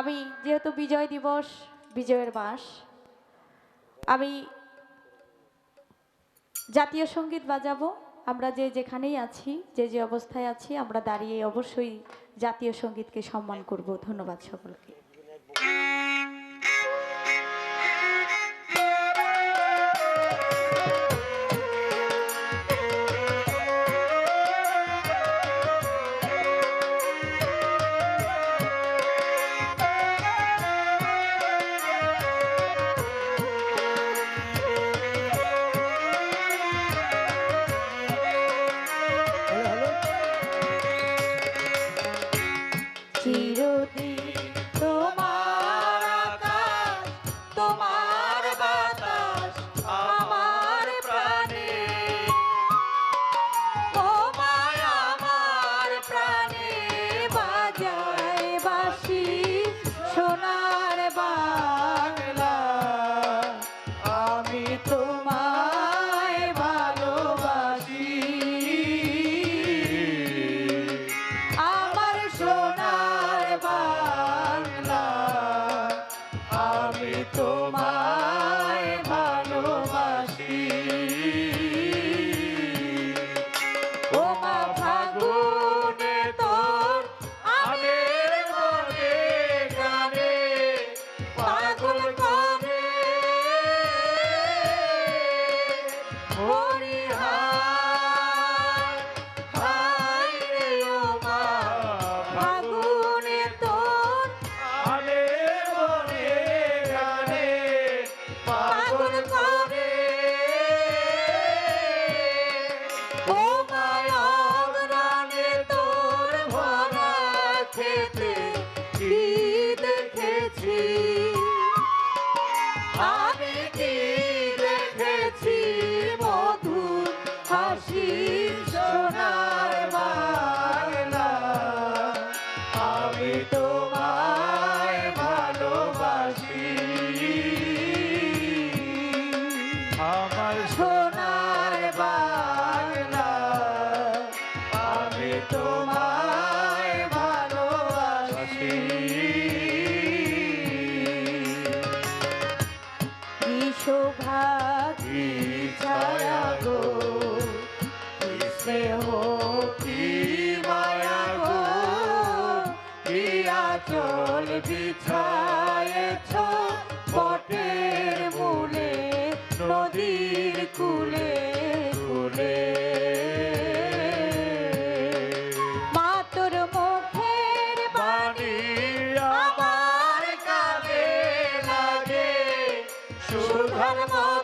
আমি যেহেতু বিজয় দিবস, বিজয়ের মাস, আমি জাতীয় সংগীত বাজাবো। আমরা যে যেখানেই আছি, যে যে অবস্থায় আছি, আমরা দাঁড়িয়ে অবশ্যই জাতীয় সঙ্গীতকে সম্মান করব। ধন্যবাদ সকলকে। ধর্ম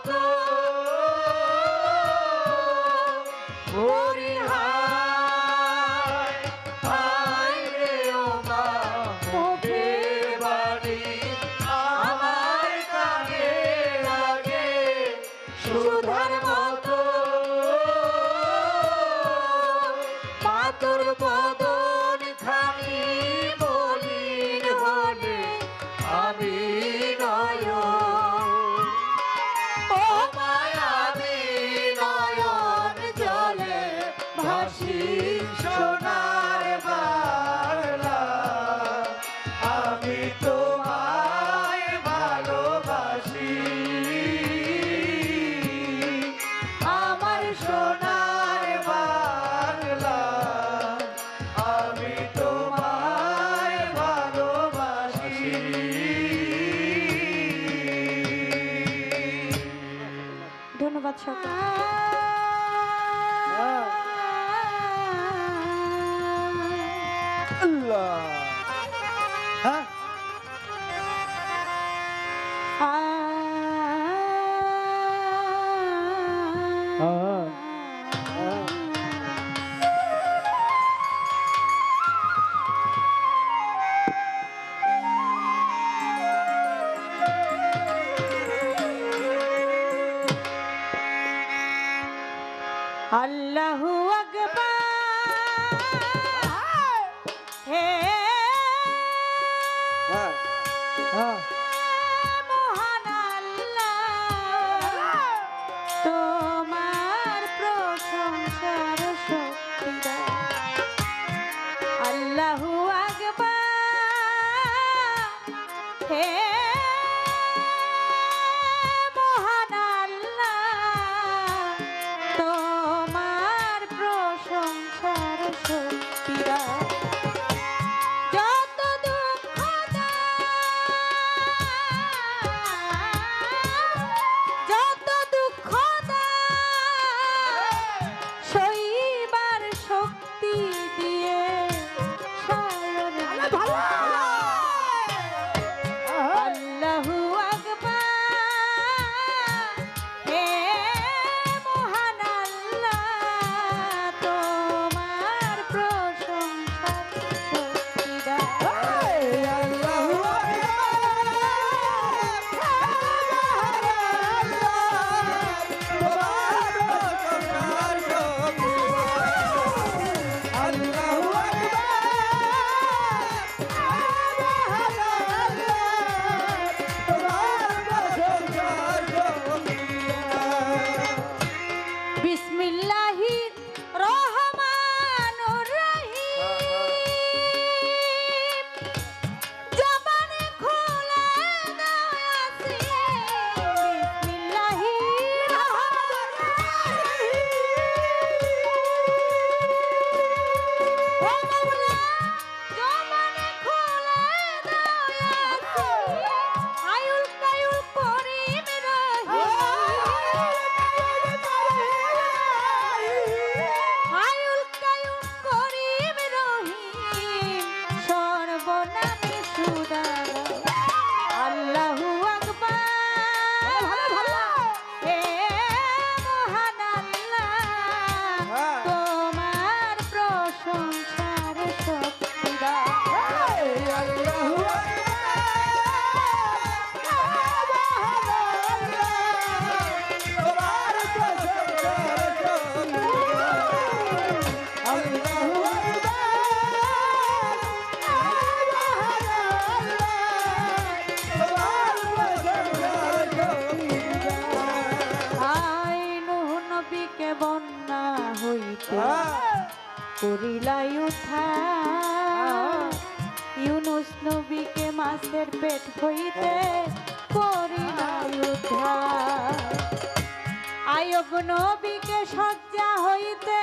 হইতে করিলাই উদ্ধার আয়ব নবীকে সজ্জা হইতে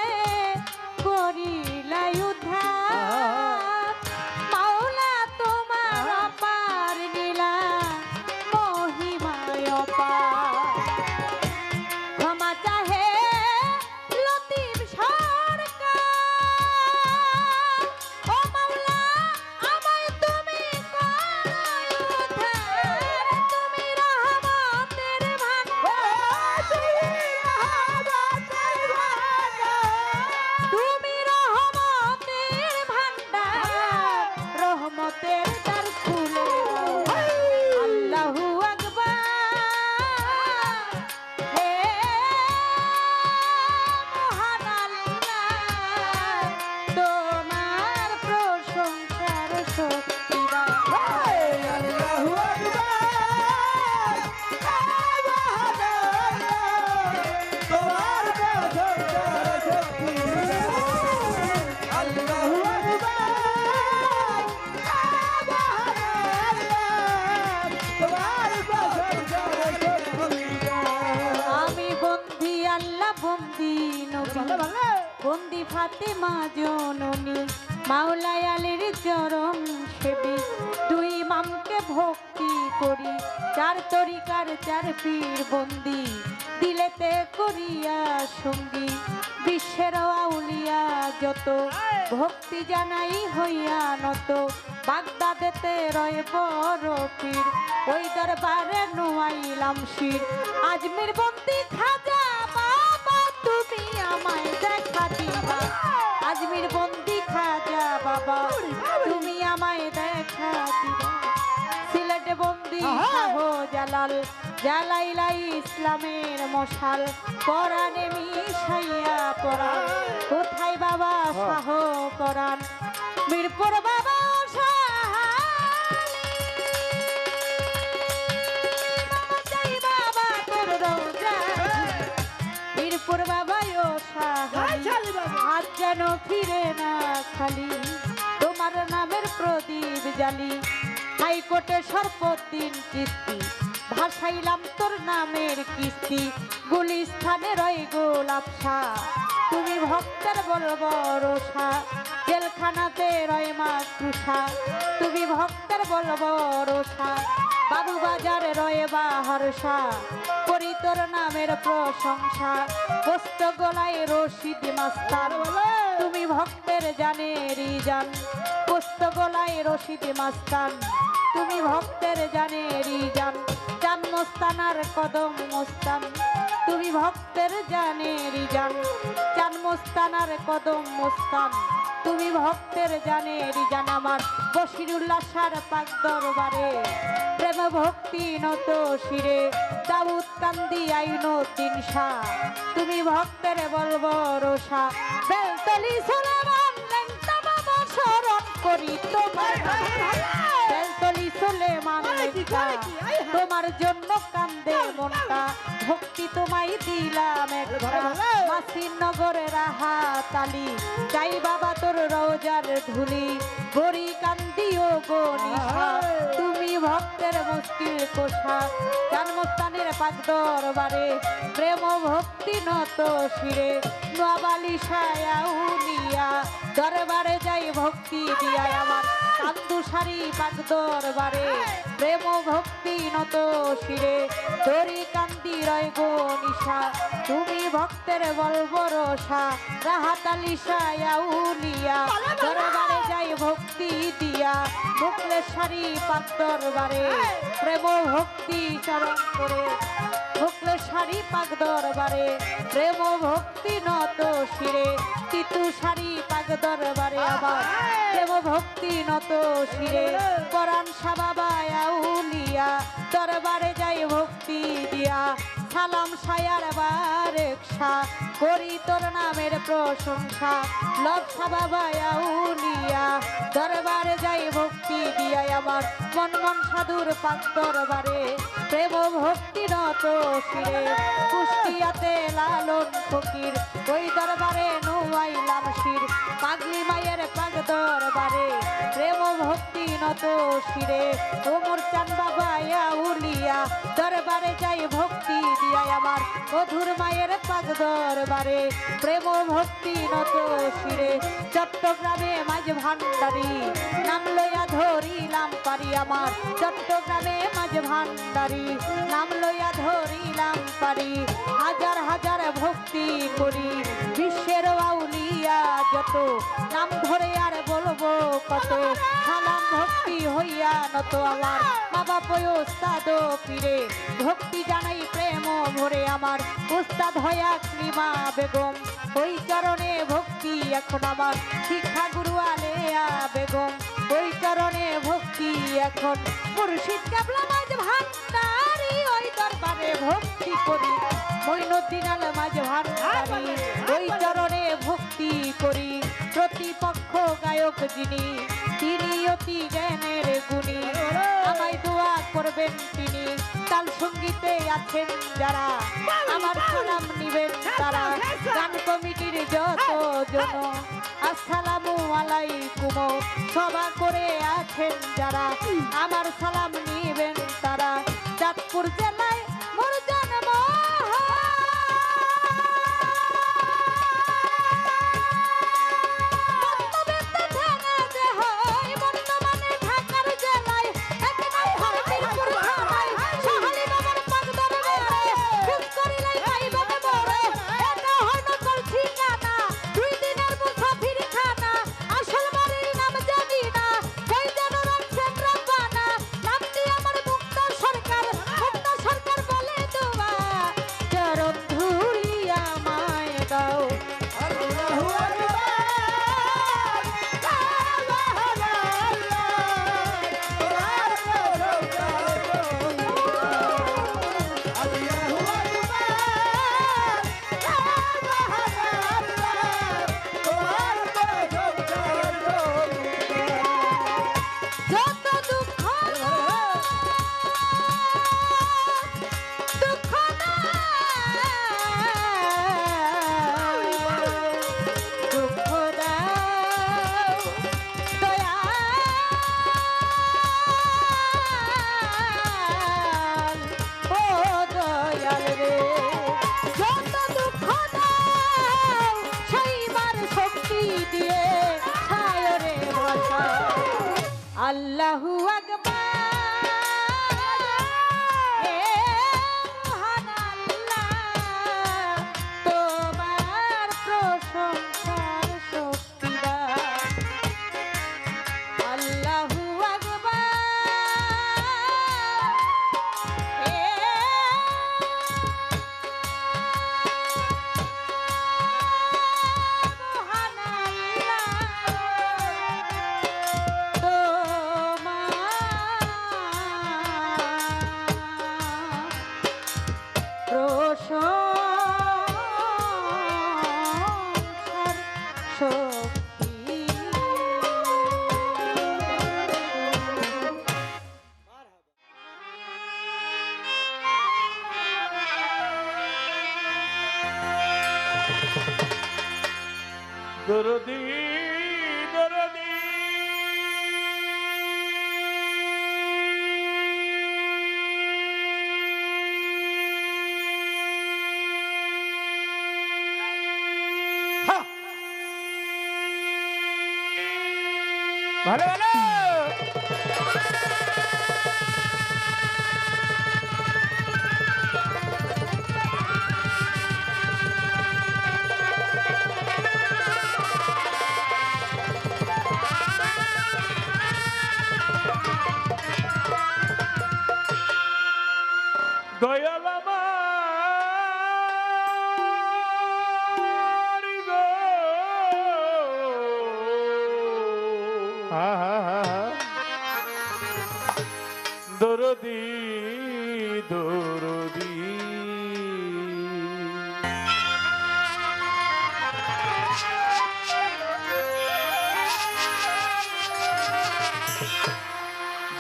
ভক্তি করি? চার তরিকার চার পীর বন্দি, দিলেতে করিয়া সঙ্গী। বিশ্বের আউলিয়া যত, ভক্তি জানাই হইয়া নত। বাগদাদেতে রয় বড় পীর, ওই দরবারে নুয়াইলাম শির। আজমির বন্দি খাজা সিলেট জালাল জালাইলাই ইসলামের মশাল পরাণে মিশাইয়া পরাণ। কোথায় বাবা শাহ পরাণ? মিরপুর বাবা হাত যেন ফিরে না খালি। তোমার নামের প্রদীপ জালি হাইকোর্টে সর্বদিন কিস্তি ভাসাইলাম তোর নামের কিস্তি গুলিস্থানে রই গোলাপসা তুমি ভক্তের বলব রোষা জেলখানাতে রয় মা কৃষা তুমি ভক্তের বলব রোষা বাবু বাজারে রয়ে বা করি তোর নামের প্রশংসা বস্ত গলায় রশিদ মাস্তার। তুমি ভক্তের জানেরই জান বস্ত গলায় রশিদ মাস্তান তুমি ভক্তের জান জান। মোস্তানার কদম মোস্তান। তুমি ভক্তের জান জান। মোস্তানার কদম মোস্তান। তুমি ভক্তের জান আমার। বসিরুল্লাহ সার পাক দরবারে প্রেম ভক্তি নত শিরে। দাউদ কান্দি আইনুদ্দিন শাহ। তুমি ভক্তের বলব রোষা বেলতলি সুলেমান বাবা করি তোমার। সুলেমান তোমার জন্য কান্দে মনটা ভক্তি তোমায় দিলাম একটা। মাসির নগরে রাহা তালি যাই বাবা তোর রোজার ধুলি গড়ি কান্দিও গো নিশা তুমি ভক্তের মুশকিল কোষা জন্মস্থানের পাক দরবারে প্রেম ভক্তি নত শিরে নোয়াবালি সায়া উলিয়া দরবারে যাই ভক্তি দিয়া আমার। কান্দু সারি পাক দরবারে। প্রেম ভক্তি নত শিরে। দরি কান্দি রয় গো নিশা। তুমি ভক্তের বলব রসা রাহাতালি সায়া উলিয়া দরবারে যাই ভক্তি দিয়া। মুকলেশ্বরী পাক দরবারে। প্রেম ভক্তি চরণ করে। মুকলেশ্বরী পাক দরবারে, প্রেম ভক্তি নত শিরে। তিতু শাড়ি পাক দরবারে আবার, প্রেম ভক্তি নত শিরে। পরাণ সাবাবায়া উলিয়া দরবারে যাই ভক্তি দিয়া। সালাম সায়ার বারেকশা করি তোর নামের প্রশংসা। লব সাবাবায়া উলিয়া দরবারে যাই ভক্তি দিয়া। আমার মন মন সাধুর পাক দরবারে। প্রেম ভক্তি নত কুষ্টিয়াতে লালন ফকির, ওই দরবারে নুয়াইলাম শির, পাগলি মায়ের পাগ দরবারে প্রেম ভক্তি নত শিরে, ওমর চান বাবা উলিয়া, দরবারে যাই, ভক্তি দিয়াই আমার মধুর মায়ের পাগ দরবারে। প্রেম ভক্তি নত শিরে চট্টগ্রামে মাঝ ভান্ডারি। নাম লইয়া ধরিলাম পারি আমার চট্টগ্রামে মাঝ ভান্ডারি। নাম লইয়া ধরিলাম পারি, হাজার হাজার ভক্তি করি। বিশ্বের আউলিয়া যত। নাম ধরে আর বলব কত। সালাম ভক্তি হইয়া নত আমার। মা বাপ উস্তাদ পীরে। ভক্তি জানাই প্রেম ভরে আমার। উস্তাদ হয়া ক্রিমা বেগম। ওই চরণে ভক্তি এখন আমার। শিক্ষা গুরু আলেয়া বেগম। ওই চরণে ভক্তি এখন। মুর্শিদ কেবলা মাঝ ভান্ডারি, ওই দরবারে ভক্তি করি। মইনুদ্দিন আল মাঝ ওই চরণে ভক্তি করি প্রতিপক্ষ গায়ক যিনি তিনি অতি জ্ঞানের গুণী। আমায় দোয়া করবেন তিনি তাল সঙ্গীতে আছেন যারা আমার সালাম নিবেন তারা। গান কমিটির যত জন আসসালামু আলাইকুম। সভা করে আছেন যারা আমার সালাম নিবেন তারা। চাঁদপুর জেলায়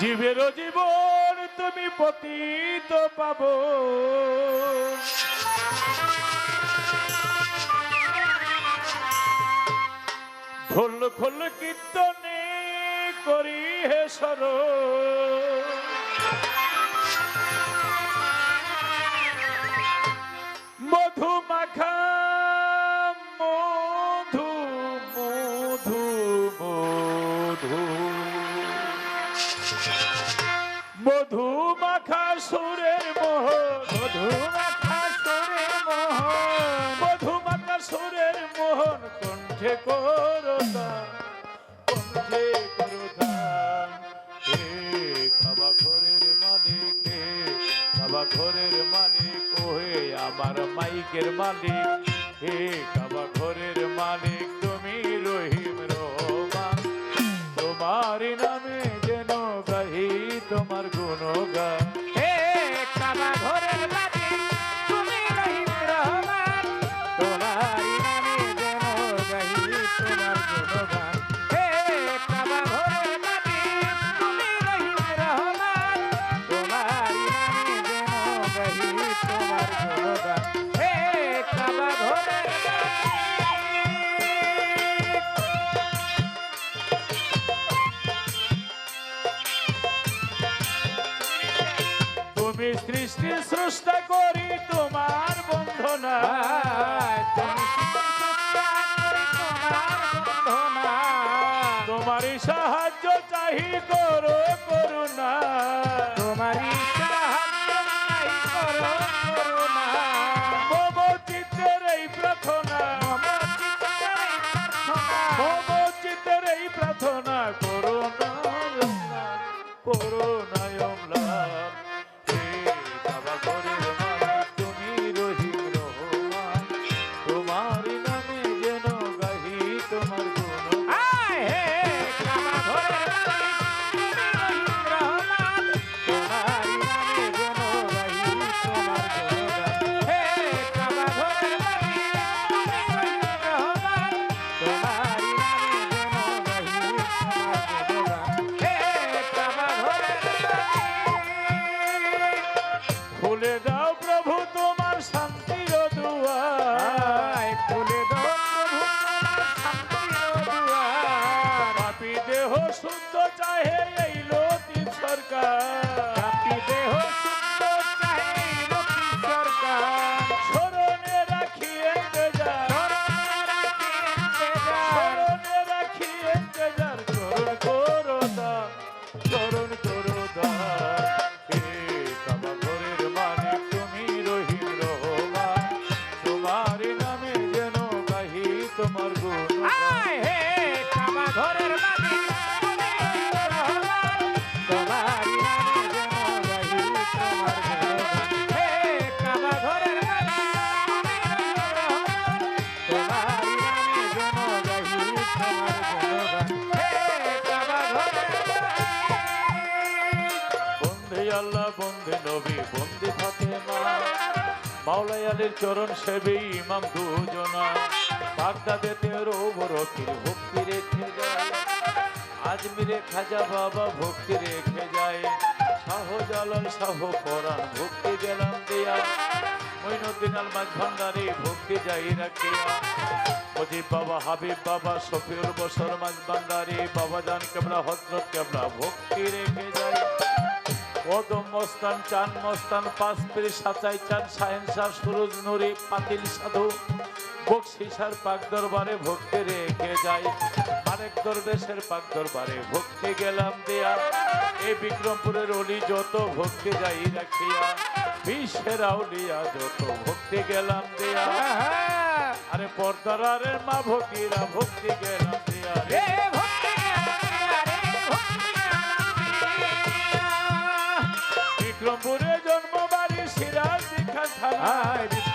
জীবের জীবন তুমি পতিত পাব। ঢোল খোল কীর্তনে করি হে সর মধু মধু মাখা সুরের মোহ। মধু মাখা সুরের মোহন মধু মাখা সুরের মোহন কণ্ঠে করতা। কণ্ঠে করতা। হে খাবা ঘরের মালিক হে খাবা ঘরের মালিক ওহে আমার মাইকের মালিক। হে খাবা ঘরের মালিক তুমি সৃষ্টি স্রষ্টা করি তোমার বন্ধনা। তোমার সাহায্য চাহি করো করুণা চরণ সেবী ইমাম দুজনা। বাগদাদেতে রৌবরকির ভক্তি রেখে যায়। আজমিরে খাজা বাবা ভক্তি রেখে যায়। শাহ জালাল শাহ পরাণ ভক্তি গেলাম দিয়া। মইনুদ্দিন আল মাঝ ভান্ডারি ভক্তি যাই রাখিয়া। মজিব বাবা, হাবিব বাবা, শফিউল বসর মাঝ ভান্ডারি। বাবা জান কেবলা, হজরত কেবলা ভক্তি রেখে যায়। কদম মস্তান চান মস্তান পাঁচ পীর সাচাই চান সাহেন শাহ সুরজ নুরি পাতিল সাধু। বকশিসার পাক দরবারে ভক্তি রেখে যাই। আরেক দরবেশের পাক দরবারে ভক্তি গেলাম দেয়া। এই বিক্রমপুরের অলি যত ভক্তি যাই রাখিয়া বিশ্বের আউলিয়া যত ভক্তি গেলাম দেয়া। আরে পর্দারের মা ভক্তিরা ভক্তি গেলাম দেয়া রে। ভক্তি জন্ম বাড়ি সিরাজ দীক্ষা থানা